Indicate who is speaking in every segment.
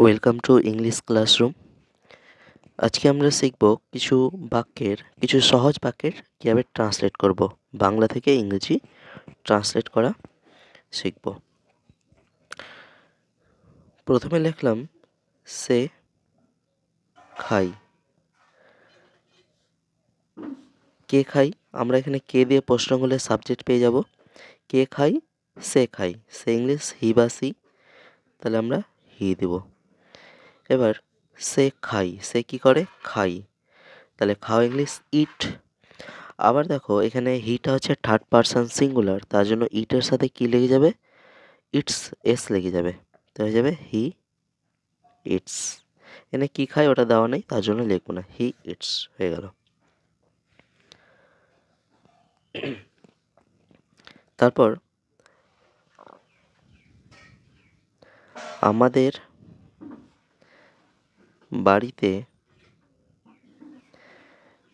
Speaker 1: Welcome to English classroom আজকে আমরা শিখব কিছু বাক্যের, কিছু সহজ বাক্যের কীভাবে ট্রান্সলেট করব। বাংলা থেকে ইংরেজি ট্রান্সলেট করা শিখব। প্রথমে লিখলাম, সে খাই। কে খাই? আমরা এখানে কে দিয়ে প্রশ্ন করলে সাবজেক্ট পেয়ে যাব। কে খাই? সে খাই। সে ইংলিশ হি বা সি তাহলে আমরা হি দেব। এবার সে খাই। সে কি করে? খাই। তাহলে খাও ইংলিশ ইট আবার দেখো, এখানে হিটা হচ্ছে থার্ড পারসন সিঙ্গুলার তার জন্য ইটের সাথে কি লেগে যাবে? ইটস এস লেগে যাবে। তো হয়ে যাবে হি ইটস এখানে কি খায়? ওটা দেওয়া নেই, তার জন্য লিখব না। হি ইটস হয়ে গেল। তারপর আমাদের বাড়িতে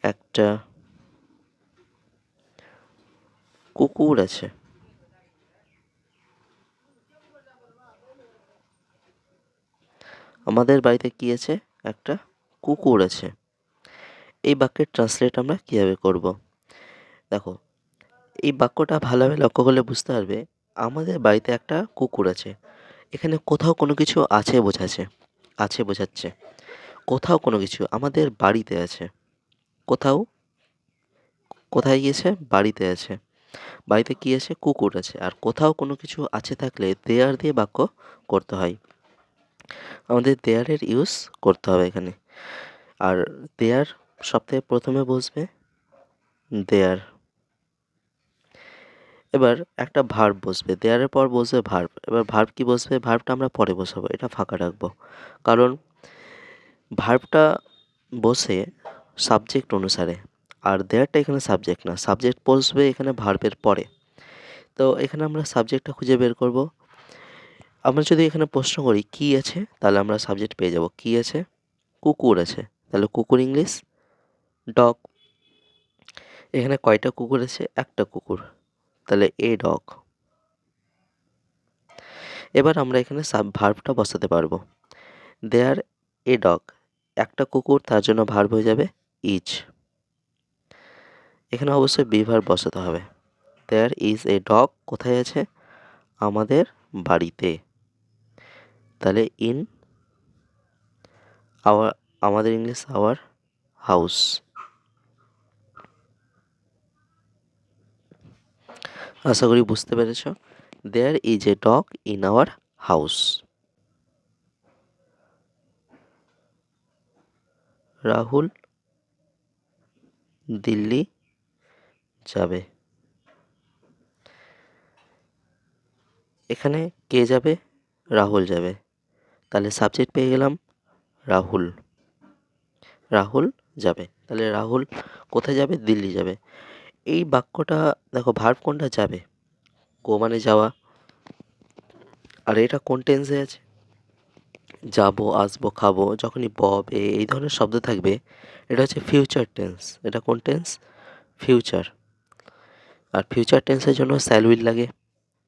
Speaker 1: একটা কুকুর আছে। আমাদের বাড়িতে কি আছে? একটা কুকুর আছে। এই বাক্যের ট্রান্সলেট আমরা কীভাবে করব? দেখো, এই বাক্যটা ভালোভাবে লক্ষ্য করলে বুঝতে পারবে, আমাদের বাড়িতে একটা কুকুর আছে। এখানে কোথাও কোনো কিছু আছে বোঝাচ্ছে আছে বোঝাচ্ছে। কোথাও কোনো কিছু আমাদের বাড়িতে আছে। কোথাও? কোথায় গিয়েছে? বাড়িতে আছে। বাড়িতে কী আছে? কুকুর আছে। আর কোথাও কোনো কিছু আছে থাকলে দেয়ার দিয়ে বাক্য করতে হয়। আমাদের দেয়ারের ইউজ করতে হবে এখানে। আর দেয়ার সপ্তাহে প্রথমে বসবে দেয়ার। এবার একটা ভার্ব বসবে। দেয়ারের পর বসবে ভার্ব এবার ভার্ব কি বসবে? ভার্বটা আমরা পরে বসাবো। এটা ফাঁকা রাখব। কারণ ভার্বটা বসে সাবজেক্ট অনুসারে, আর দেয়ারটা এখানে সাবজেক্ট না সাবজেক্ট বসবে এখানে ভার্বের পরে। তো এখানে আমরা সাবজেক্টটা খুঁজে বের করব। আমরা যদি এখানে প্রশ্ন করি, কি আছে? তাহলে আমরা সাবজেক্ট পেয়ে যাব। কি আছে? কুকুর আছে। তাহলে কুকুর ইংলিশ? ডগ এখানে কয়টা কুকুর আছে? একটা কুকুর। তাহলে এ ডগ এবার আমরা এখানে সাব ভার্বটা বসাতে পারব। দেয়ার এ ডগ একটা কুকুর, তার জন্য ভার্ব হয়ে যাবে ইজ এখানে অবশ্যই বিভার বসাতে হবে। দেয়ার ইজ এ ডগ কোথায় আছে? আমাদের বাড়িতে। তাহলে ইন আওয়ার আমাদের ইংলিশ আওয়ার হাউস আশা করি বুঝতে পেরেছ। There is a dog in our house Rahul Delhi যাবে। এখানে কে যাবে? রাহুল যাবে। তাহলে সাবজেক্ট পেয়ে গেলাম রাহুল। রাহুল যাবে। তাহলে রাহুল কোথায় যাবে? দিল্লি যাবে। এই বাক্যটা দেখো ভার্ব কোনটা যাবে? গো মানে যাওয়া। আর এটা কোন টেন্সে আছে? যাব, আসব, খাব, যখনই ববে এই ধরনের শব্দ থাকবে, এটা হচ্ছে ফিউচার টেন্স এটা কোন টেন্স ফিউচার আর ফিউচার টেন্সের জন্য স্যাল উইল লাগে,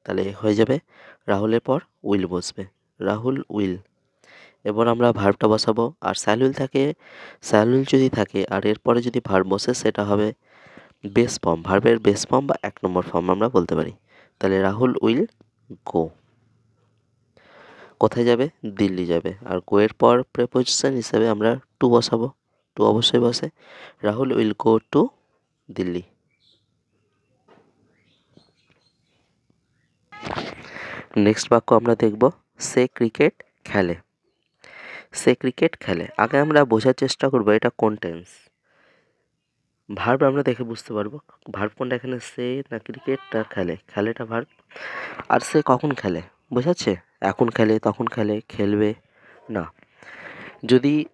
Speaker 1: তাহলে হয়ে যাবে, রাহুলের পর উইল বসবে, রাহুল উইল এবার আমরা ভার্বটা বসাবো, আর স্যাল উইল থাকে স্যাল উইল যদি থাকে, আর এরপরে যদি ভার্ব বসে, সেটা হবে বেস ফর্ম ভার্বের বেস ফর্ম বা এক নম্বর ফর্ম আমরা বলতে পারি, তাহলে রাহুল উইল গো কোথায় যাবে? দিল্লি যাবে। আর গোয়ের পর প্রেপোজিশন হিসেবে আমরা টু বসাবো। টু অবশ্যই বসে। Rahul will go to Delhi. Next বাক্য আমরা দেখব, সে ক্রিকেট খেলে। সে ক্রিকেট খেলে। আগে আমরা বোঝার চেষ্টা করব এটা কোন টেন্স ভার্ব আমরা দেখে বুঝতে পারব। ভার্ব কোনটা এখানে সে না ক্রিকেটটা খেলে? খেলেটা ভার্ব আর সে কখন খেলে? বোঝাচ্ছে এখন খেলে, তখন খেলে, খেলবে, না। যদি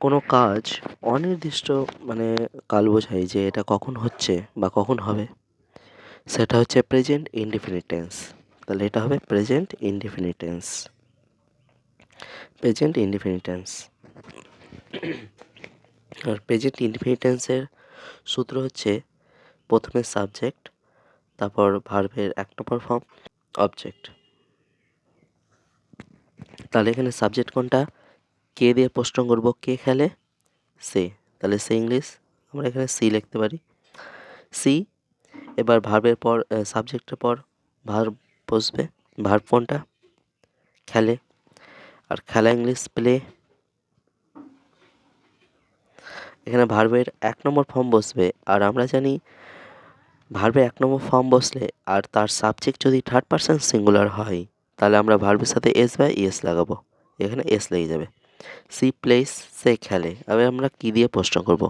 Speaker 1: কোনো কাজ অনির্দিষ্ট মানে কাল বোঝায় যে এটা কখন হচ্ছে বা কখন হবে, সেটা হচ্ছে প্রেজেন্ট ইনডিফিনিট টেন্স তাহলে এটা হবে present indefinite tense present indefinite tense আর প্রেজেন্ট ইনডিফিনিট টেন্সের সূত্র হচ্ছে প্রথমে সাবজেক্ট তারপর ভার্বের এক নম্বর ফর্ম অবজেক্ট তাহলে এখানে সাবজেক্ট কোনটা? কে দিয়ে প্রশ্ন করব? কে খেলে? সে তাহলে সে ইংলিশ আমরা এখানে সি লিখতে পারি। সি এবার ভার্বের পর সাবজেক্টের পর ভার্ব বসবে। ভার্ব কোনটা? খেলে। আর খেলা ইংলিশ প্লে এখানে ভার্বের এক নম্বর ফর্ম বসবে। আর আমরা জানি ভার্বের এক নম্বর ফর্ম বসলে আর তার সাবজেক্ট যদি থার্ড পারসন সিঙ্গুলার হয় তাহলে আমরা ভার্বের সাথে এস বা ইএস লাগাবো। এখানে এস লেগে যাবে। সি প্লেস, সে খেলে। এবার আমরা কি দিয়ে প্রশ্ন করব?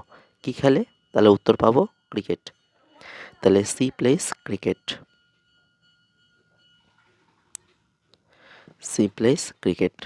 Speaker 1: কি খেলে? তাহলে উত্তর পাবো ক্রিকেট তাহলে she plays cricket she plays cricket